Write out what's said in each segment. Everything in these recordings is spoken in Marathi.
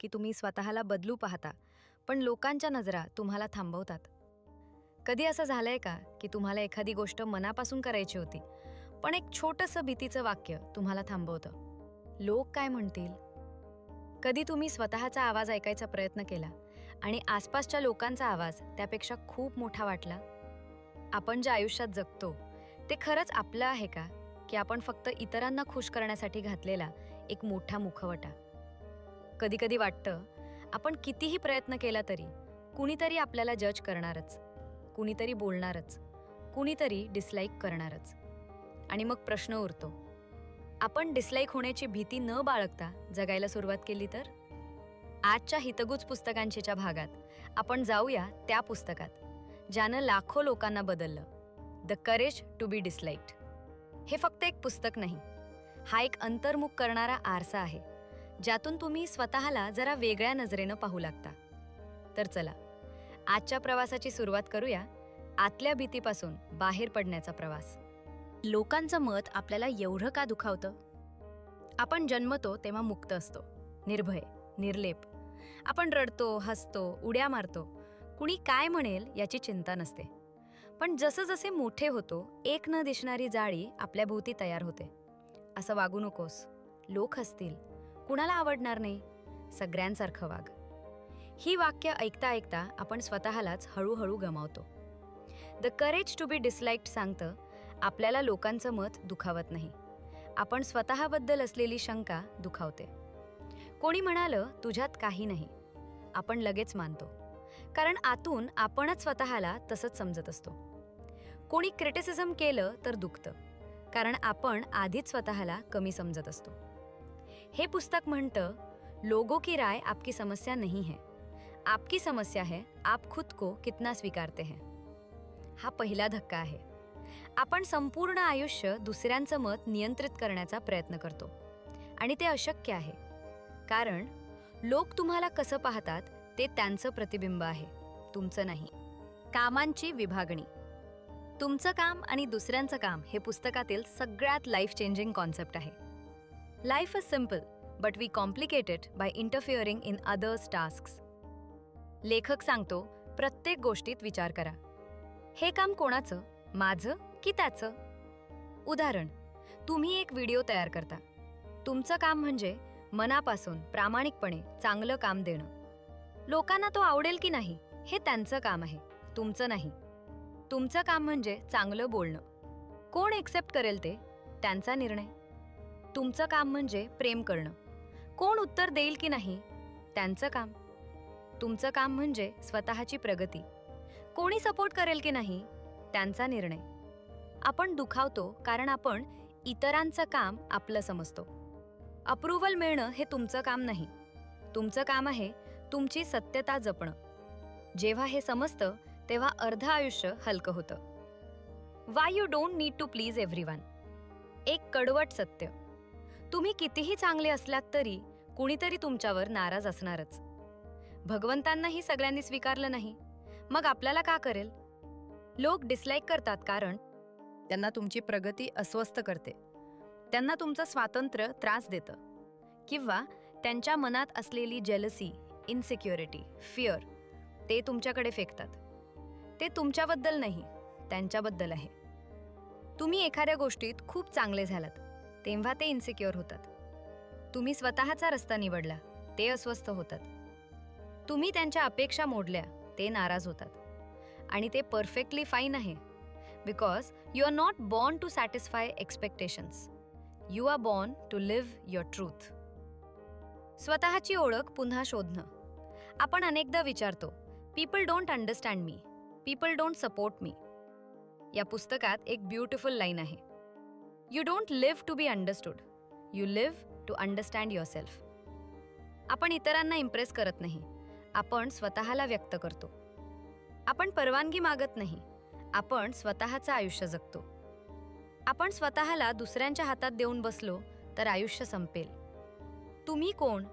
की तुम्ही स्वतःला बदलू पाहता पण लोकांच्या नजरा तुम्हाला थांबवतात. कधी असं झालंय का की तुम्हाला एखादी गोष्ट मनापासून करायची होती पण एक छोटंसं भीतीचं वाक्य तुम्हाला थांबवतं? लोक काय म्हणतील? कधी तुम्ही स्वतःचा आवाज ऐकायचा प्रयत्न केला आणि आसपासच्या लोकांचा आवाज त्यापेक्षा खूप मोठा वाटला? आपण ज्या आयुष्यात जगतो ते खरंच आपलं आहे का की आपण फक्त इतरांना खुश करण्यासाठी घातलेला एक मोठा मुखवटा? कधीकधी वाटतं आपण कितीही प्रयत्न केला तरी कुणीतरी आपल्याला जज करणारच कुणीतरी बोलणारच कुणीतरी डिसलाईक करणारच. आणि मग प्रश्न उरतो आपण डिसलाईक होण्याची भीती न बाळगता जगायला सुरुवात केली तर? आजच्या हितगुज पुस्तकांशीच्या भागात आपण जाऊया त्या पुस्तकात ज्यानं लाखो लोकांना बदललं the courage to be disliked हे फक्त एक पुस्तक नाही हा एक अंतर्मुख करणारा आरसा आहे. ज्यातून तुम्ही स्वतःला जरा वेगळ्या नजरेनं पाहू लागता. तर चला आजच्या प्रवासाची सुरुवात करूया. आतल्या भीतीपासून बाहेर पडण्याचा प्रवास. लोकांचं मत आपल्याला एवढं का दुखावतं? आपण जन्मतो तेव्हा मुक्त असतो. निर्भय निर्लेप. आपण रडतो हसतो उड्या मारतो. कुणी काय म्हणेल याची चिंता नसते. पण जसं जसे मोठे होतो एक न दिसणारी जाळी आपल्या भोवती तयार होते. असं वागू नकोस. लोक हसतील. कुणाला आवडणार नाही? सगळ्यांसारखं वाग. ही वाक्य ऐकता ऐकता आपण स्वतःलाच हळूहळू गमावतो. The courage to be disliked सांगतं आपल्याला लोकांचं मत दुखावत नाही. आपण स्वतःबद्दल असलेली शंका दुखावते. कोणी म्हणालं तुझ्यात काही नाही. आपण लगेच मानतो. कारण आतून आपणच स्वतःला तसंच समजत असतो. कोणी क्रिटिसिझम केलं तर दुखतं. कारण आपण आधीच स्वतःला कमी समजत असतो. हे पुस्तक म्हणतं लोगों की राय आपकी समस्या नहीं है. आपकी समस्या है आप खुद को कितना स्वीकारते हैं. हा पहिला धक्का आहे. आपण संपूर्ण आयुष्य दुसऱ्यांचं मत नियंत्रित करण्याचा प्रयत्न करतो. आणि ते अशक्य आहे. कारण लोक तुम्हाला कसं पाहतात ते त्यांचं प्रतिबिंब आहे तुमचं नाही. कामांची विभागणी. तुमचं काम आणि दुसऱ्यांचं काम हे पुस्तकातील सगळ्यात लाईफ चेंजिंग कॉन्सेप्ट आहे. Life simple, but but we complicated by interfering in others tasks लेखक सांगतो प्रत्येक गोष्टीत विचार करा. हे काम कोणाचं माझं की त्याचं? उदाहरण तुम्ही एक व्हिडिओ तयार करता. तुमचं काम म्हणजे मनापासून प्रामाणिकपणे चांगलं काम देणं. लोकांना तो आवडेल की नाही हे त्यांचं काम आहे तुमचं नाही. तुमचं काम म्हणजे चांगलं बोलणं. कोण एक्सेप्ट करेल ते? त्यांचा निर्णय. तुमचं काम म्हणजे प्रेम करणं. कोण उत्तर देईल की नाही? त्यांचं काम. तुमचं काम म्हणजे स्वतःची प्रगती. कोणी सपोर्ट करेल की नाही? त्यांचा निर्णय. आपण दुखावतो कारण आपण इतरांचं काम आपलं समजतो. अप्रुव्हल मिळणं हे तुमचं काम नाही. तुमचं काम आहे तुमची सत्यता जपणं. जेव्हा हे समजतं तेव्हा अर्ध आयुष्य हलकं होतं. Why you don't need to please everyone एक कडवट सत्य. तुम्ही कितीही चांगले असलात तरी कुणीतरी तुमच्यावर नाराज असणारच. भगवंतांनाही सगळ्यांनी स्वीकारलं नाही. मग आपल्याला का करेल? लोक डिसलाईक करतात कारण त्यांना तुमची प्रगती अस्वस्थ करते. त्यांना तुमचं स्वातंत्र्य त्रास देतं. किंवा त्यांच्या मनात असलेली जेलसी इनसिक्युरिटी फिअर ते तुमच्याकडे फेकतात. ते तुमच्याबद्दल नाही त्यांच्याबद्दल आहे. तुम्ही एखाद्या गोष्टीत खूप चांगले झालात. तेव्हा ते इन्सिक्युअर होतात. तुम्ही स्वतःचा रस्ता निवडला ते अस्वस्थ होतात. तुम्ही त्यांच्या अपेक्षा मोडल्या ते नाराज होतात. आणि ते परफेक्टली फाईन आहे. Because you are not born to satisfy expectations you are born to live your truth स्वतःची ओळख पुन्हा शोधणं. आपण अनेकदा विचारतो people don't understand me people don't support me या पुस्तकात एक ब्युटिफुल लाईन आहे. You don't live to be understood you live to understand yourself आपण इतरांना इम्प्रेस करत नाही. आपण स्वतःला व्यक्त करतो. आपण परवानगी मागत नाही. आपण स्वतःचं आयुष्य जगतो. आपण स्वतःला दुसऱ्यांच्या हातात देऊन बसलो तर आयुष्य संपेल. तुम्ही कोण?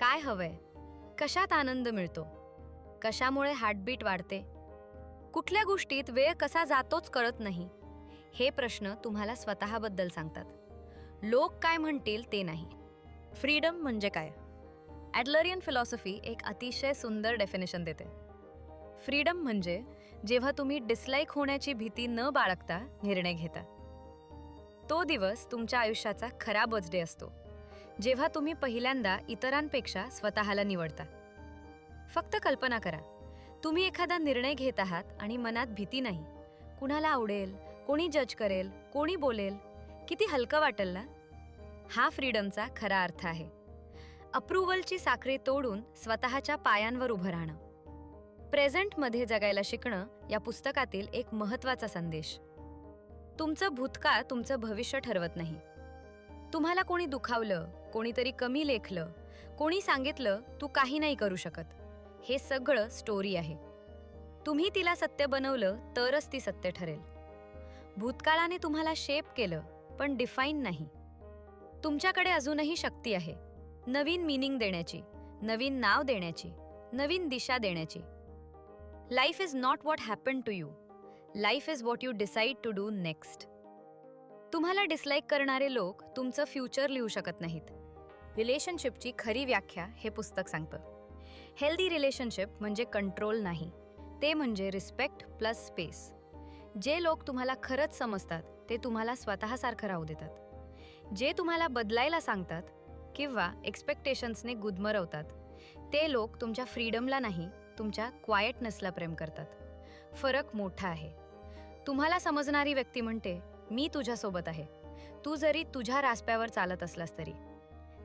काय हवंय? कशात आनंद मिळतो? कशामुळे हार्टबीट वाढते? कुठल्या गोष्टीत वेळ कसा जातोच कळत नाही. हे प्रश्न तुम्हाला स्वतःबद्दल सांगतात. लोक काय म्हणतील ते नाही. फ्रीडम म्हणजे काय? ॲडलरियन फिलॉसॉफी एक अतिशय सुंदर डेफिनेशन देते. फ्रीडम म्हणजे जेव्हा तुम्ही डिसलाईक होण्याची भीती न बाळगता निर्णय घेता. तो दिवस तुमच्या आयुष्याचा खरा बर्थडे असतो. जेव्हा तुम्ही पहिल्यांदा इतरांपेक्षा स्वतःला निवडता. फक्त कल्पना करा. तुम्ही एखादा निर्णय घेत आहात आणि मनात भीती नाही. कुणाला आवडेल? कोणी जज करेल कोणी बोलेल किती हलकं वाटेल ना? हा फ्रीडमचा खरा अर्थ आहे. अप्रुव्हलची साखळी तोडून स्वतःच्या पायांवर उभं राहणं. प्रेझेंटमध्ये जगायला शिकणं या पुस्तकातील एक महत्त्वाचा संदेश. तुमचं भूतकाळ तुमचं भविष्य ठरवत नाही. तुम्हाला कोणी दुखावलं कोणीतरी कमी लेखलं कोणी सांगितलं तू काही नाही करू शकत. हे सगळं स्टोरी आहे. तुम्ही तिला सत्य बनवलं तरच ती सत्य ठरेल. भूतकाळाने तुम्हाला शेप केलं पण डिफाईन नाही. तुमच्याकडे अजूनही शक्ती आहे. नवीन मिनिंग देण्याची नवीन नाव देण्याची नवीन दिशा देण्याची. Life is not what happen to you life is what you decide to do next तुम्हाला डिसलाईक करणारे लोक तुमचं फ्युचर लिहू शकत नाहीत. रिलेशनशिपची खरी व्याख्या हे पुस्तक सांगतं. हेल्दी रिलेशनशिप म्हणजे कंट्रोल नाही. ते म्हणजे रिस्पेक्ट प्लस स्पेस जे लोक तुम्हाला खरंच समजतात ते तुम्हाला स्वतःसारखं राहू देतात. जे तुम्हाला बदलायला सांगतात किंवा एक्सपेक्टेशन्सने गुदमरवतात ते लोक तुमच्या फ्रीडमला नाही तुमच्या क्वायटनेसला प्रेम करतात. फरक मोठा आहे. तुम्हाला समजणारी व्यक्ती म्हणते मी तुझ्यासोबत आहे. तू जरी तुझ्या रास्प्यावर चालत असलास तरी.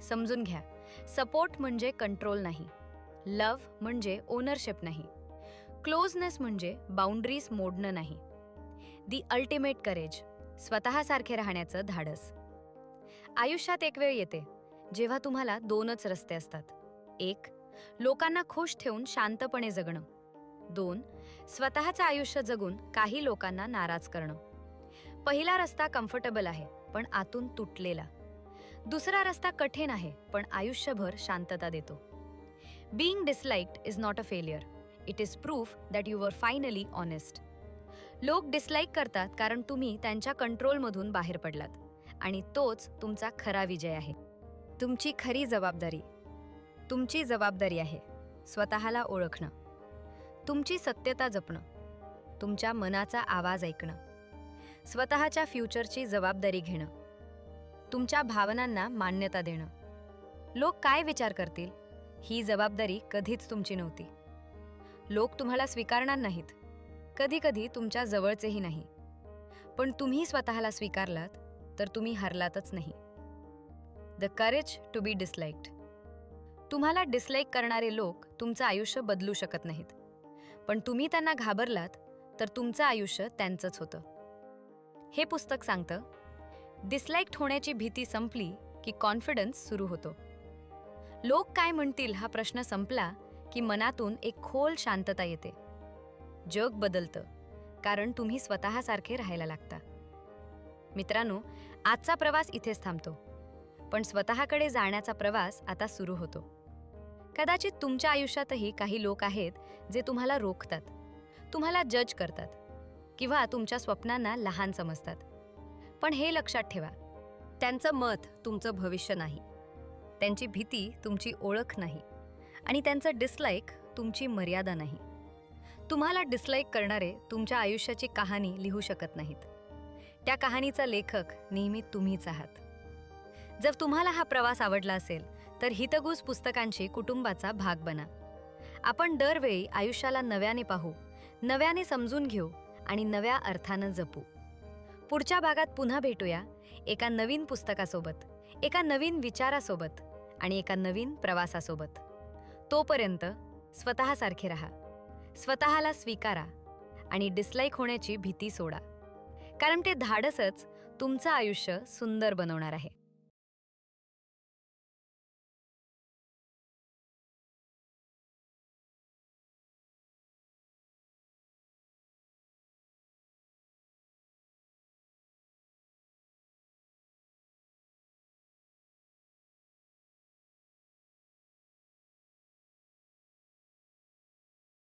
समजून घ्या सपोर्ट म्हणजे कंट्रोल नाही. लव्ह म्हणजे ओनरशिप नाही. क्लोजनेस म्हणजे बाउंड्रीज मोडणं नाही. दी अल्टिमेट करेज स्वतःसारखे राहण्याचं धाडस. आयुष्यात एक वेळ येते जेव्हा तुम्हाला दोनच रस्ते असतात. एक लोकांना खुश ठेवून शांतपणे जगणं. दोन स्वतःचं आयुष्य जगून काही लोकांना नाराज करणं. पहिला रस्ता कम्फर्टेबल आहे पण आतून तुटलेला. दुसरा रस्ता कठीण आहे पण आयुष्यभर शांतता देतो. Being disliked is not a failure it is proof that you were finally honest लोक डिसलाईक करतात कारण तुम्ही त्यांच्या कंट्रोलमधून बाहेर पडलात. आणि तोच तुमचा खरा विजय आहे. तुमची खरी जबाबदारी. तुमची जबाबदारी आहे. स्वतःला ओळखणं. तुमची सत्यता जपणं. तुमच्या मनाचा आवाज ऐकणं. स्वतःच्या फ्युचरची जबाबदारी घेणं. तुमच्या भावनांना मान्यता देणं. लोक काय विचार करतील? ही जबाबदारी कधीच तुमची नव्हती. लोक तुम्हाला स्वीकारणार नाहीत. कधी कधी तुमच्या जवळचेही नाही. पण तुम्ही स्वतःला स्वीकारलात तर तुम्ही हरलातच नाही. The courage to be disliked तुम्हाला डिसलाईक करणारे लोक तुमचं आयुष्य बदलू शकत नाहीत. पण तुम्ही त्यांना घाबरलात तर तुमचं आयुष्य त्यांचंच होतं. हे पुस्तक सांगतं डिसलाईक्ड होण्याची भीती संपली की कॉन्फिडन्स सुरू होतो. लोक काय म्हणतील हा प्रश्न संपला की मनातून एक खोल शांतता येते. जग बदलतं कारण तुम्ही स्वतःसारखे राहायला लागता. मित्रांनो आजचा प्रवास इथेच थांबतो. पण स्वतःकडे जाण्याचा प्रवास आता सुरू होतो. कदाचित तुमच्या आयुष्यातही काही लोक आहेत जे तुम्हाला रोखतात तुम्हाला जज करतात किंवा तुमच्या स्वप्नांना लहान समजतात. पण हे लक्षात ठेवा त्यांचं मत तुमचं भविष्य नाही. त्यांची भीती तुमची ओळख नाही. आणि त्यांचं डिसलाईक तुमची मर्यादा नाही. तुम्हाला डिसलाईक करणारे तुमच्या आयुष्याची कहाणी लिहू शकत नाहीत. त्या कहाणीचा लेखक नेहमी तुम्हीच आहात. जर तुम्हाला हा प्रवास आवडला असेल तर हितगुज पुस्तकांची कुटुंबाचा भाग बना. आपण दरवेळी आयुष्याला नव्याने पाहू नव्याने समजून घेऊ आणि नव्या अर्थानं जपू. पुढच्या भागात पुन्हा भेटूया एका नवीन पुस्तकासोबत एका नवीन विचारासोबत आणि एका नवीन प्रवासासोबत. तोपर्यंत स्वतःसारखे राहा. स्वतःला स्वीकारा आणि डिसलाईक होण्याची भीती सोडा. कारण ते धाडसच तुमचं आयुष्य सुंदर बनवणार आहे.